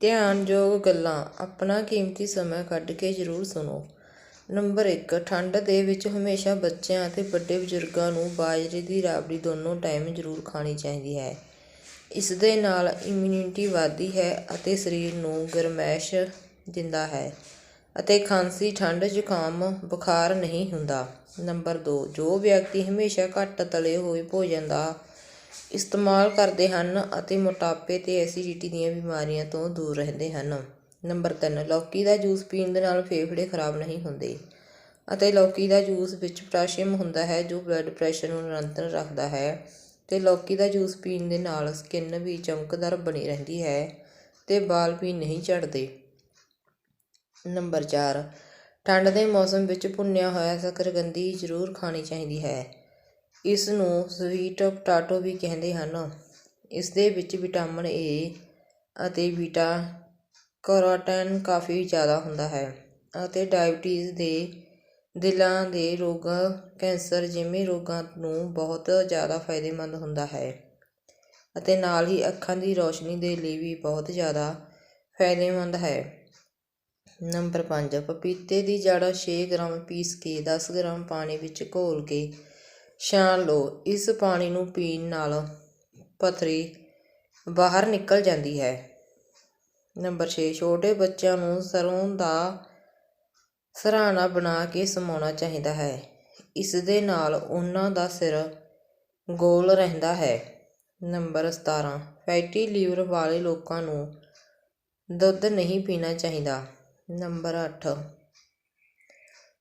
ਧਿਆਨਯੋਗ ਗੱਲਾਂ ਆਪਣਾ ਕੀਮਤੀ ਸਮਾਂ ਕੱਢ ਕੇ ਜ਼ਰੂਰ ਸੁਣੋ। ਨੰਬਰ ਇੱਕ, ਠੰਡ ਦੇ ਵਿੱਚ ਹਮੇਸ਼ਾ ਬੱਚਿਆਂ ਅਤੇ ਵੱਡੇ ਬਜ਼ੁਰਗਾਂ ਨੂੰ ਬਾਜਰੇ ਦੀ ਰਾਬੜੀ ਦੋਨੋਂ ਟਾਈਮ ਜ਼ਰੂਰ ਖਾਣੀ ਚਾਹੀਦੀ ਹੈ। ਇਸ ਦੇ ਨਾਲ ਇਮਿਊਨਿਟੀ ਵਧਦੀ ਹੈ ਅਤੇ ਸਰੀਰ ਨੂੰ ਗਰਮੈਸ਼ ਦਿੰਦਾ ਹੈ ਅਤੇ ਖਾਂਸੀ, ਠੰਡ, ਜ਼ੁਕਾਮ ਬੁਖਾਰ ਨਹੀਂ ਹੁੰਦਾ। ਨੰਬਰ 2 ਜੋ ਵਿਅਕਤੀ ਹਮੇਸ਼ਾ ਘੱਟ ਤਲੇ ਹੋਏ ਭੋਜਨ ਦਾ ਇਸਤੇਮਾਲ ਕਰਦੇ ਹਨ ਅਤੇ ਮੋਟਾਪੇ ਅਤੇ ਐਸੀਡਿਟੀ ਦੀਆਂ ਬਿਮਾਰੀਆਂ ਤੋਂ ਦੂਰ ਰਹਿੰਦੇ ਹਨ। ਨੰਬਰ ਤਿੰਨ, ਲੌਕੀ ਦਾ ਜੂਸ ਪੀਣ ਦੇ ਨਾਲ ਫੇਫੜੇ ਖਰਾਬ ਨਹੀਂ ਹੁੰਦੇ ਅਤੇ ਲੌਕੀ ਦਾ ਜੂਸ ਵਿੱਚ ਪੋਟਾਸ਼ੀਅਮ ਹੁੰਦਾ ਹੈ ਜੋ ਬਲੱਡ ਪ੍ਰੈਸ਼ਰ ਨੂੰ ਨਿਯੰਤਰਣ ਰੱਖਦਾ ਹੈ ਅਤੇ ਲੌਕੀ ਦਾ ਜੂਸ ਪੀਣ ਦੇ ਨਾਲ ਸਕਿਨ ਵੀ ਚਮਕਦਾਰ ਬਣੀ ਰਹਿੰਦੀ ਹੈ ਅਤੇ ਵਾਲ ਵੀ ਨਹੀਂ ਝੜਦੇ। ਨੰਬਰ 4 ਠੰਡ ਦੇ ਮੌਸਮ ਵਿੱਚ ਭੁੰਨਿਆ ਹੋਇਆ ਸ਼ੱਕਰਕੰਦੀ ਜ਼ਰੂਰ ਖਾਣੀ ਚਾਹੀਦੀ ਹੈ। ਇਸ ਨੂੰ ਸਵੀਟ ਪਟਾਟੋ ਵੀ ਕਹਿੰਦੇ ਹਨ। ਇਸ ਦੇ ਵਿੱਚ ਵਿਟਾਮਿਨ ਏ ਅਤੇ ਬੀਟਾ ਕੈਰੋਟਨ ਕਾਫੀ ਜ਼ਿਆਦਾ ਹੁੰਦਾ ਹੈ ਅਤੇ ਡਾਇਬਟੀਜ਼ ਦੇ ਦਿਲਾਂ ਦੇ ਰੋਗਾਂ, ਕੈਂਸਰ ਜਿਵੇਂ ਰੋਗਾਂ ਨੂੰ ਬਹੁਤ ਜ਼ਿਆਦਾ ਫਾਇਦੇਮੰਦ ਹੁੰਦਾ ਹੈ ਅਤੇ ਨਾਲ ਹੀ ਅੱਖਾਂ ਦੀ ਰੋਸ਼ਨੀ ਦੇ ਲਈ ਵੀ ਬਹੁਤ ਜ਼ਿਆਦਾ ਫਾਇਦੇਮੰਦ ਹੈ। ਨੰਬਰ 5 ਪਪੀਤੇ ਦੀ ਜੜ 6 ਗ੍ਰਾਮ ਪੀਸ ਕੇ 10 ਗ੍ਰਾਮ ਪਾਣੀ ਵਿੱਚ ਘੋਲ ਕੇ ਛਾਣ ਲਓ। ਇਸ ਪਾਣੀ ਨੂੰ ਪੀਣ ਨਾਲ ਪਥਰੀ ਬਾਹਰ ਨਿਕਲ ਜਾਂਦੀ ਹੈ। ਨੰਬਰ 6 ਛੋਟੇ ਬੱਚਿਆਂ ਨੂੰ ਸਰੋਂ ਦਾ ਸਰਾਣਾ ਬਣਾ ਕੇ ਸਮਾਉਣਾ ਚਾਹੀਦਾ ਹੈ। ਇਸ ਦੇ ਨਾਲ ਉਹਨਾਂ ਦਾ ਸਿਰ ਗੋਲ ਰਹਿੰਦਾ ਹੈ। ਨੰਬਰ 17 ਫੈਟੀ ਲੀਵਰ ਵਾਲੇ ਲੋਕਾਂ ਨੂੰ ਦੁੱਧ ਨਹੀਂ ਪੀਣਾ ਚਾਹੀਦਾ। ਨੰਬਰ 8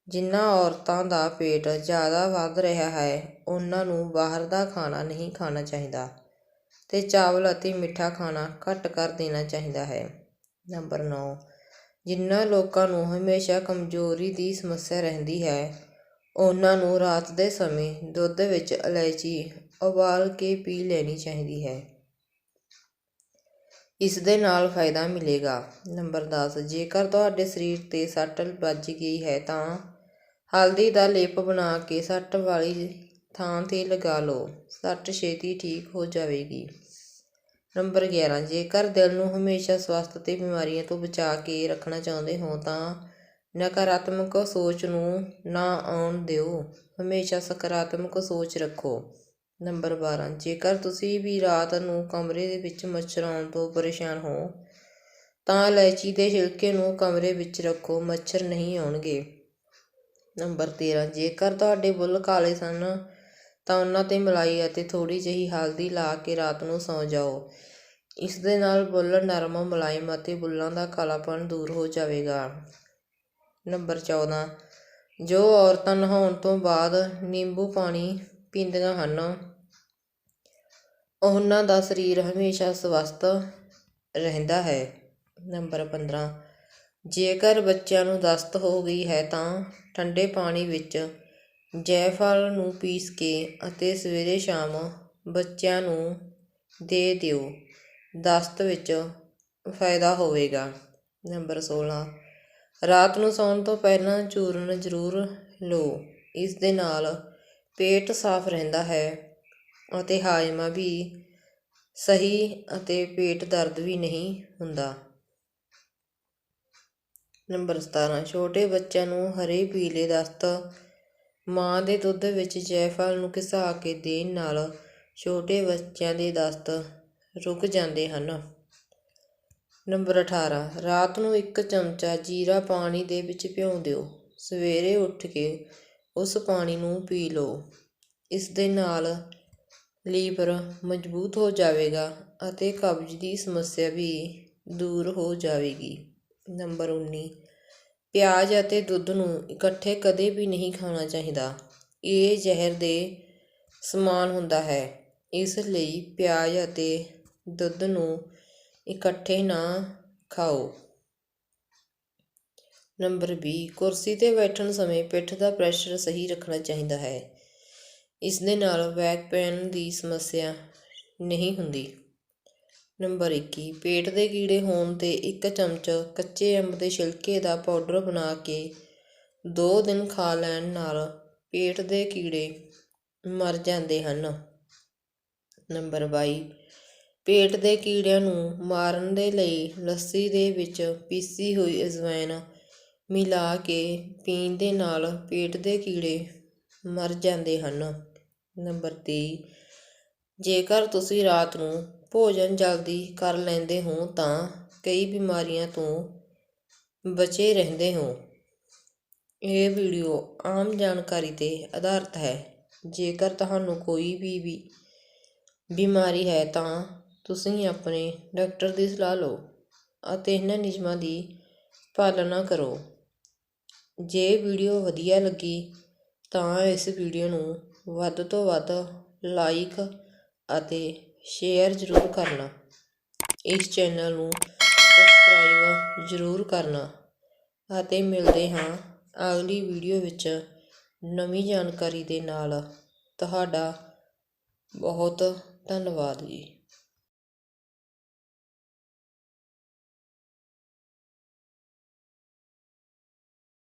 ਜਿਨ੍ਹਾਂ ਔਰਤਾਂ ਦਾ ਪੇਟ ਜ਼ਿਆਦਾ ਵੱਧ ਰਿਹਾ ਹੈ, ਉਹਨਾਂ ਨੂੰ ਬਾਹਰ ਦਾ ਖਾਣਾ ਨਹੀਂ ਖਾਣਾ ਚਾਹੀਦਾ ਅਤੇ ਚਾਵਲ ਅਤੇ ਮਿੱਠਾ ਖਾਣਾ ਘੱਟ ਕਰ ਦੇਣਾ ਚਾਹੀਦਾ ਹੈ। ਨੰਬਰ 9 ਜਿਨ੍ਹਾਂ ਲੋਕਾਂ ਨੂੰ ਹਮੇਸ਼ਾ ਕਮਜ਼ੋਰੀ ਦੀ ਸਮੱਸਿਆ ਰਹਿੰਦੀ ਹੈ, ਉਹਨਾਂ ਨੂੰ ਰਾਤ ਦੇ ਸਮੇਂ ਦੁੱਧ ਵਿੱਚ ਇਲਾਇਚੀ ਉਬਾਲ ਕੇ ਪੀ ਲੈਣੀ ਚਾਹੀਦੀ ਹੈ। ਇਸ ਦੇ ਨਾਲ ਫਾਇਦਾ ਮਿਲੇਗਾ। ਨੰਬਰ 10 ਜੇਕਰ ਤੁਹਾਡੇ ਸਰੀਰ ਤੇ ਸੱਟ ਵੱਜ ਗਈ ਹੈ ਤਾਂ ਹਲਦੀ ਦਾ ਲੇਪ ਬਣਾ ਕੇ ਸੱਟ ਵਾਲੀ ਥਾਂ ਤੇ ਲਗਾ ਲਓ। ਸੱਟ ਛੇਤੀ ਠੀਕ ਹੋ ਜਾਵੇਗੀ। ਨੰਬਰ 11 ਜੇਕਰ ਦਿਲ ਨੂੰ ਹਮੇਸ਼ਾ ਸਵਸਥ ਅਤੇ ਬਿਮਾਰੀਆਂ ਤੋਂ ਬਚਾ ਕੇ ਰੱਖਣਾ ਚਾਹੁੰਦੇ ਹੋ ਤਾਂ ਨਕਾਰਾਤਮਕ ਸੋਚ ਨੂੰ ਨਾ ਆਉਣ ਦਿਓ। ਹਮੇਸ਼ਾ ਸਕਾਰਾਤਮਕ ਸੋਚ ਰੱਖੋ। ਨੰਬਰ 12 ਜੇਕਰ ਤੁਸੀਂ ਵੀ ਰਾਤ ਨੂੰ ਕਮਰੇ ਦੇ ਵਿੱਚ ਮੱਛਰ ਆਉਣ ਤੋਂ ਪਰੇਸ਼ਾਨ ਹੋ, ਤਾਂ ਇਲਾਇਚੀ ਦੇ ਛਿਲਕੇ ਨੂੰ ਕਮਰੇ ਵਿੱਚ ਰੱਖੋ। ਮੱਛਰ ਨਹੀਂ ਆਉਣਗੇ। ਨੰਬਰ 13 ਜੇਕਰ ਤੁਹਾਡੇ ਬੁੱਲ ਕਾਲੇ ਸਨ, ਤਾਂ ਉਹਨਾਂ ਤੇ ਮਲਾਈ ਅਤੇ ਥੋੜ੍ਹੀ ਜਿਹੀ ਹਲਦੀ ਲਾ ਕੇ ਰਾਤ ਨੂੰ ਸੌਂ ਜਾਓ। ਇਸ ਦੇ ਨਾਲ ਬੁੱਲ ਨਰਮ, ਮੁਲਾਇਮ ਅਤੇ ਬੁੱਲਾਂ ਦਾ ਕਾਲਾਪਣ ਦੂਰ ਹੋ ਜਾਵੇਗਾ। ਨੰਬਰ 14 ਜੋ ਔਰਤਾਂ ਨਹਾਉਣ ਤੋਂ ਬਾਅਦ ਨਿੰਬੂ ਪਾਣੀ ਪੀਂਦੀਆਂ ਹਨ, ਉਹਨਾਂ ਦਾ ਸਰੀਰ ਹਮੇਸ਼ਾ ਸਵਸਥ ਰਹਿੰਦਾ ਹੈ। ਨੰਬਰ 15 ਜੇਕਰ ਬੱਚਿਆਂ ਨੂੰ ਦਸਤ ਹੋ ਗਈ ਹੈ ਤਾਂ ਠੰਡੇ ਪਾਣੀ ਵਿੱਚ ਜੈਫਲ ਨੂੰ ਪੀਸ ਕੇ ਅਤੇ ਸਵੇਰੇ ਸ਼ਾਮ ਬੱਚਿਆਂ ਨੂੰ ਦੇ ਦਿਓ। ਦਸਤ ਵਿੱਚ ਫਾਇਦਾ ਹੋਵੇਗਾ। ਨੰਬਰ 16 ਰਾਤ ਨੂੰ ਸੌਣ ਤੋਂ ਪਹਿਲਾਂ ਚੂਰਨ ਜ਼ਰੂਰ ਲਓ। ਇਸ ਦੇ ਨਾਲ ਪੇਟ ਸਾਫ਼ ਰਹਿੰਦਾ ਹੈ ਅਤੇ ਹਾਜ਼ਮਾ ਵੀ ਸਹੀ ਅਤੇ ਪੇਟ ਦਰਦ ਵੀ ਨਹੀਂ ਹੁੰਦਾ। ਨੰਬਰ 17 ਛੋਟੇ ਬੱਚਿਆਂ ਨੂੰ ਹਰੇ ਪੀਲੇ ਦਸਤ। ਮਾਂ ਦੇ ਦੁੱਧ ਵਿੱਚ ਜੈਫਲ ਨੂੰ ਘਿਸਾ ਕੇ ਦੇਣ ਨਾਲ ਛੋਟੇ ਬੱਚਿਆਂ ਦੇ ਦਸਤ ਰੁਕ ਜਾਂਦੇ ਹਨ। ਨੰਬਰ 18 ਰਾਤ ਨੂੰ ਇੱਕ ਚਮਚਾ ਜੀਰਾ ਪਾਣੀ ਦੇ ਵਿੱਚ ਭਿਉਂ ਦਿਓ। ਸਵੇਰੇ ਉੱਠ ਕੇ ਉਸ ਪਾਣੀ ਨੂੰ ਪੀ ਲਓ। ਇਸ ਦੇ ਨਾਲ ਲੀਵਰ ਮਜ਼ਬੂਤ ਹੋ ਜਾਵੇਗਾ ਅਤੇ ਕਬਜ਼ ਦੀ ਸਮੱਸਿਆ ਵੀ ਦੂਰ ਹੋ ਜਾਵੇਗੀ। ਨੰਬਰ 19 ਪਿਆਜ਼ ਅਤੇ ਦੁੱਧ ਨੂੰ ਇਕੱਠੇ ਕਦੇ ਵੀ ਨਹੀਂ ਖਾਣਾ ਚਾਹੀਦਾ। ਇਹ ਜ਼ਹਿਰ ਦੇ ਸਮਾਨ ਹੁੰਦਾ ਹੈ। ਇਸ ਲਈ ਪਿਆਜ਼ ਅਤੇ ਦੁੱਧ ਨੂੰ ਇਕੱਠੇ ਨਾ ਖਾਓ। ਨੰਬਰ 20 ਕੁਰਸੀ ਤੇ ਬੈਠਣ ਸਮੇਂ ਪਿੱਠ ਦਾ ਪ੍ਰੈਸ਼ਰ ਸਹੀ ਰੱਖਣਾ ਚਾਹੀਦਾ ਹੈ। ਇਸ ਦੇ ਨਾਲ ਬੈਕ ਪੇਨ ਦੀ ਸਮੱਸਿਆ ਨਹੀਂ ਹੁੰਦੀ। ਨੰਬਰ 21 ਪੇਟ ਦੇ ਕੀੜੇ ਹੋਣ ਤੇ ਇੱਕ ਚਮਚ ਕੱਚੇ ਅੰਬ ਦੇ ਛਿਲਕੇ ਦਾ ਪਾਊਡਰ ਬਣਾ ਕੇ ਦੋ ਦਿਨ ਖਾ ਲੈਣ ਨਾਲ ਪੇਟ ਦੇ ਕੀੜੇ ਮਰ ਜਾਂਦੇ ਹਨ। ਨੰਬਰ ਬਾਈ, ਪੇਟ ਦੇ ਕੀੜਿਆਂ ਨੂੰ ਮਾਰਨ ਦੇ ਲਈ ਲੱਸੀ ਦੇ ਵਿੱਚ ਪੀਸੀ ਹੋਈ ਅਜਵਾਇਣ ਮਿਲਾ ਕੇ ਪੀਣ ਦੇ ਨਾਲ ਪੇਟ ਦੇ ਕੀੜੇ ਮਰ ਜਾਂਦੇ ਹਨ। ਨੰਬਰ 23 ਜੇਕਰ ਤੁਸੀਂ ਰਾਤ ਨੂੰ ਭੋਜਨ ਜਲਦੀ ਕਰ ਲੈਂਦੇ ਹੋ ਤਾਂ ਕਈ ਬਿਮਾਰੀਆਂ ਤੋਂ ਬਚੇ ਰਹਿੰਦੇ ਹੋ। ਇਹ ਵੀਡੀਓ ਆਮ ਜਾਣਕਾਰੀ ਤੇ ਆਧਾਰਿਤ ਹੈ। ਜੇਕਰ ਤੁਹਾਨੂੰ ਕੋਈ ਵੀ ਵੀ ਬਿਮਾਰੀ ਹੈ ਤਾਂ ਤੁਸੀਂ ਆਪਣੇ ਡਾਕਟਰ ਦੀ ਸਲਾਹ ਲਓ ਅਤੇ ਇਹਨਾਂ ਨਿਯਮਾਂ ਦੀ ਪਾਲਣਾ ਕਰੋ। ਜੇ ਵੀਡੀਓ ਵਧੀਆ ਲੱਗੀ ਤਾਂ ਇਸ ਵੀਡੀਓ ਨੂੰ ਵੱਧ ਤੋਂ ਵੱਧ ਲਾਈਕ ਅਤੇ ਸ਼ੇਅਰ ਜ਼ਰੂਰ ਕਰਨਾ। ਇਸ ਚੈਨਲ ਨੂੰ ਸਬਸਕ੍ਰਾਈਬ ਜ਼ਰੂਰ ਕਰਨਾ। ਅਤੇ ਮਿਲਦੇ ਹਾਂ ਅਗਲੀ ਵੀਡੀਓ ਵਿੱਚ ਨਵੀਂ ਜਾਣਕਾਰੀ ਦੇ ਨਾਲ। ਤੁਹਾਡਾ ਬਹੁਤ ਧੰਨਵਾਦ ਜੀ।